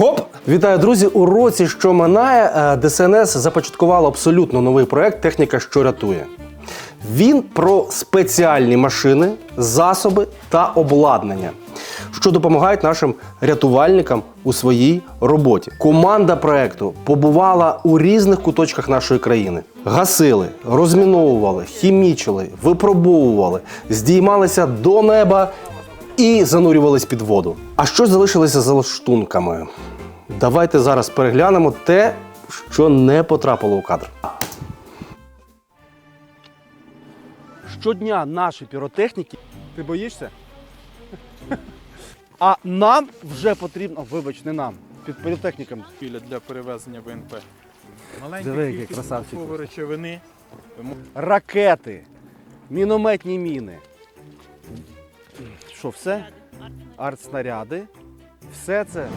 Хоп! Вітаю, друзі! У році, що минає, е, ДСНС започаткувало абсолютно новий проект Техніка, що рятує. Він про спеціальні машини, засоби та обладнання, що допомагають нашим рятувальникам у своїй роботі. Команда проекту побувала у різних куточках нашої країни. Гасили, розміновували, хімічили, випробовували, здіймалися до неба і занурювались під воду. А що залишилося за лаштунками? Давайте зараз переглянемо те, що не потрапило у кадр. Щодня наші піротехніки. Ти боїшся? А нам вже потрібно, вибач, не нам, під піротехніками. біля для перевезення ВНП. Маленька Диви, який кількість красавчик. вибухової речовини. Тому Ракети, мінометні міни. Що, все? Артснаряди. Все це.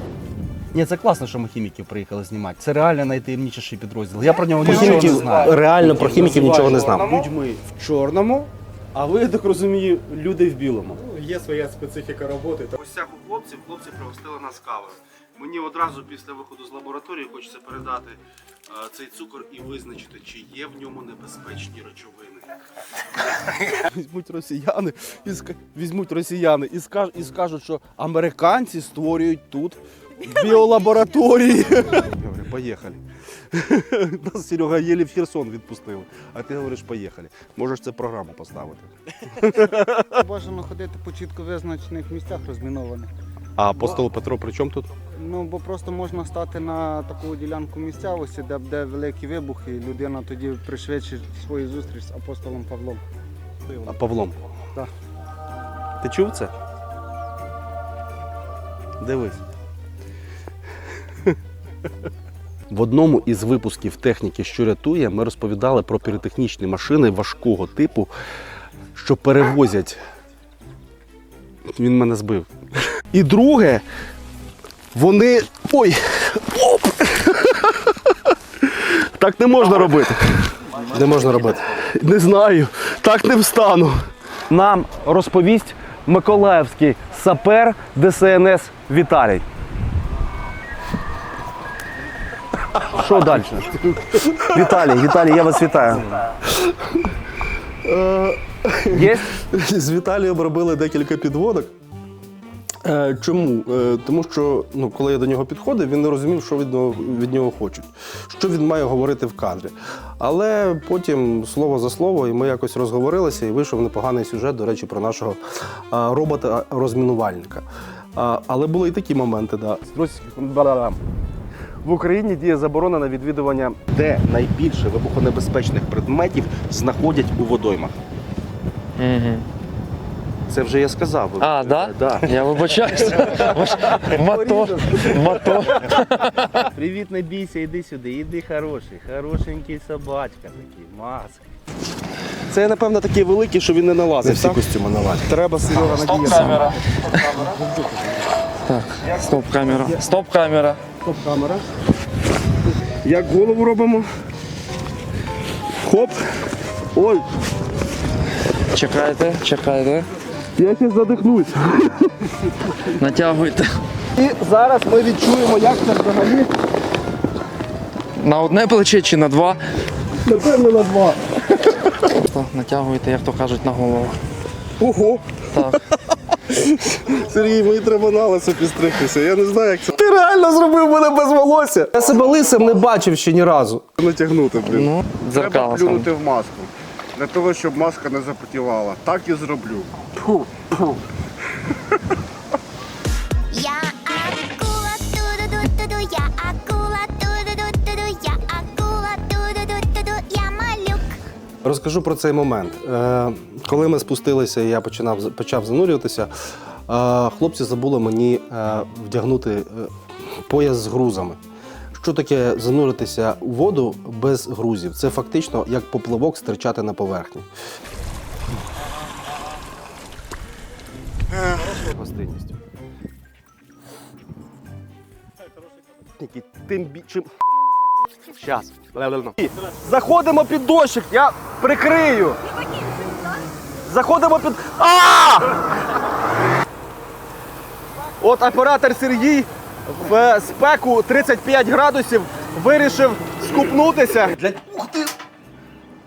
Ні, це класно, що ми хіміків приїхали знімати. Це реально найтаємніший підрозділ. Я про нього нічого не знаю. Реально про хіміків нічого не знав. Людьми в чорному, а ви, я так розумію, люди в білому. ну, є своя специфіка роботи. та- Гостях у хлопців, хлопці пригостили нас кавою. Мені одразу після виходу з лабораторії хочеться передати е, цей цукор і визначити, чи є в ньому небезпечні речовини. Візьмуть росіяни і ска- візьмуть росіяни і скажуть, що американці створюють тут біолабораторії. Я говорю, поїхали. Нас Серега єлі в Херсон відпустили. А ти говориш, поїхали. Можеш це програму поставити. Бажано ходити по чітко визначених місцях розмінованих. А апостол Петро при чому тут? Ну бо просто можна стати на таку ділянку місцевості, де буде великий вибух, і людина тоді пришвидшить свою зустріч з апостолом Павлом. А Павлом. Так. Ти чув це? Дивись. В одному із випусків техніки, що рятує, ми розповідали про піротехнічні машини важкого типу, що перевозять. Він мене збив. І друге, вони. Ой! Оп! Так не можна робити. Не можна робити. Не знаю. Так не встану. Нам розповість Миколаївський сапер ДСНС Віталій. Що далі? Віталій, Віталій, я вас вітаю. Є? З Віталієм робили декілька підводок. Е, Чому? Е, Тому що ну, коли я до нього підходив, він не розумів, що від нього, від нього хочуть, що він має говорити в кадрі. Але потім слово за слово, і ми якось розговорилися, і вийшов непоганий сюжет, до речі, про нашого робота-розмінувальника. Але були і такі моменти, да. В Україні діє заборона на відвідування, де найбільше вибухонебезпечних предметів знаходять у водоймах. Угу. Це вже я сказав. А, да? Да. Я вибачаюся. Мато. Мато. Привіт, не бійся, іди сюди, іди хороший, хорошенький собачка такий, маска. Це, напевно, такий великий, що він не налазить. Всі костюми налазять. Треба Серега Стоп камера. Так, стоп камера. Стоп камера. Стоп, камера. Як голову робимо. Хоп. Ой, Чекайте, чекайте. я ще задихнусь. Натягуйте. І зараз ми відчуємо, як це взагалі. На одне плече чи на два. Напевно, на два. Натягуйте, як то кажуть, на голову. Ого. Так. Сергій, мені треба на лисо підстригтися. Я не знаю, як це. Ти реально зробив мене без волосся. Я себе лисим не бачив ще ні разу. Натягнути, блін. Ну, Треба дзеркало плюнути в маску. Для того, щоб маска не запотівала. Так і зроблю. Я акула, ту-ду-ду-ду-ду, я акула, ту-ду-ду-ду-ду, я акула, ту-ду-ду-ду-ду, я малюк. Розкажу про цей момент. Е, коли ми спустилися, і я починав, почав занурюватися, хлопці забули мені е, вдягнути е, пояс з грузами. Що таке зануритися у воду без грузів? Це фактично як поплавок стричати на поверхні. Тим більше. Щас. Заходимо під дощик, я прикрию. Заходимо під. А! От оператор Сергій в спеку 35 градусів вирішив скупнутися. Для... Ух ти!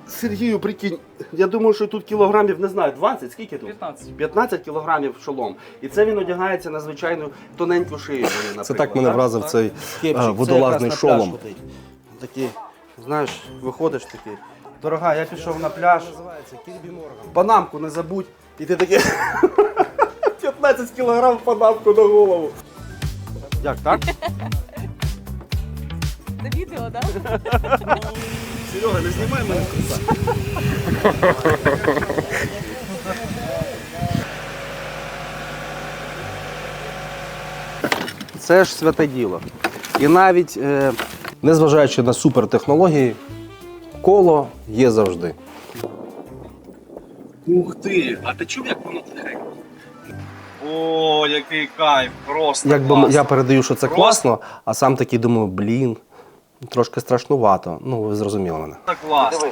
Сергію, прикинь, я думаю, що тут кілограмів, не знаю, 20, скільки тут? 15. 15 кілограмів шолом. І це він одягається на звичайну тоненьку шию. Це так мене вразив цей е, водолазний шолом. Такий, знаєш, виходиш такий. Дорога, я пішов на пляж. Панамку не забудь. І ти такий 15 кілограм панамку на голову. Як, так? Це відео, так? Серега, не знімай мене. Це ж святе діло. І навіть е, незважаючи на супертехнології, коло є завжди. Ух ти! А ти чув, як воно тихенько? О, який кайф! Просто Якби клас. я передаю, що це Просто. класно, а сам такий думаю, блін, трошки страшнувато. Ну, ви зрозуміли мене. Так клас.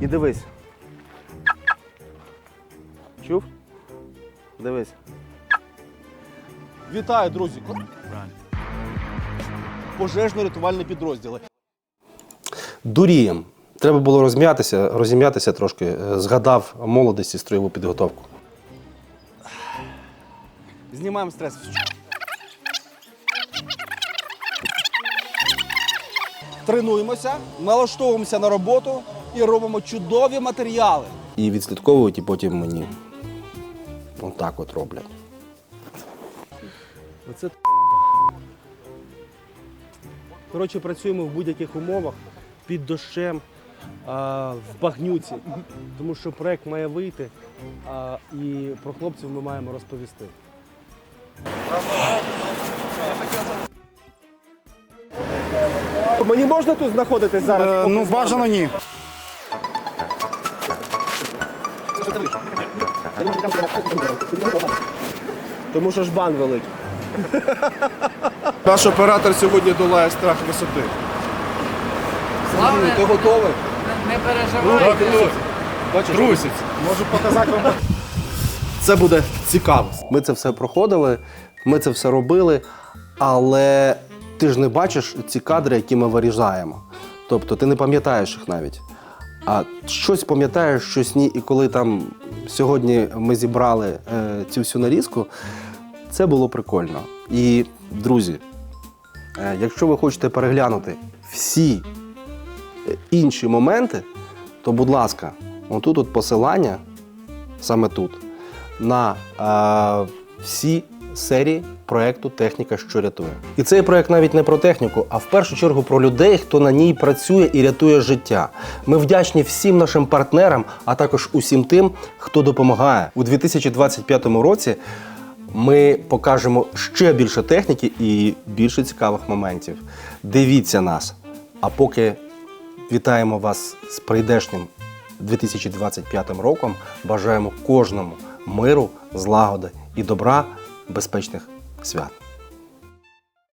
І дивись. Чув? Дивись. Вітаю, друзі! Пожежно-рятувальні підрозділи. Дурієм. Треба було розм'ятися, розім'ятися трошки. Е, Згадав молодість і строєву підготовку. Знімаємо стрес. Тренуємося, налаштовуємося на роботу і робимо чудові матеріали. І відслідковують, і потім мені отак от роблять. Оце Коротше, працюємо в будь-яких умовах під дощем, а, в багнюці, тому що проект має вийти, а, і про хлопців ми маємо розповісти. Мені можна тут знаходитись зараз? Ну, бажано ні. Тому що ж бан великий. Наш оператор сьогодні долає страх висоти. Ти готовий? Не переживай. Трусить. Можу показати вам. Це буде цікаво. Ми це все проходили, ми це все робили, але ти ж не бачиш ці кадри, які ми вирізаємо. Тобто ти не пам'ятаєш їх навіть. А щось пам'ятаєш, щось ні. І коли там сьогодні ми зібрали е, цю всю нарізку, це було прикольно. І, друзі, е, якщо ви хочете переглянути всі е, інші моменти, то, будь ласка, отут от посилання, саме тут, на е, всі серії проєкту Техніка, що рятує. І цей проєкт навіть не про техніку, а в першу чергу про людей, хто на ній працює і рятує життя. Ми вдячні всім нашим партнерам, а також усім тим, хто допомагає. У 2025 році ми покажемо ще більше техніки і більше цікавих моментів. Дивіться нас. А поки вітаємо вас з прийдешнім 2025 роком. Бажаємо кожному миру, злагоди і добра, безпечних свят.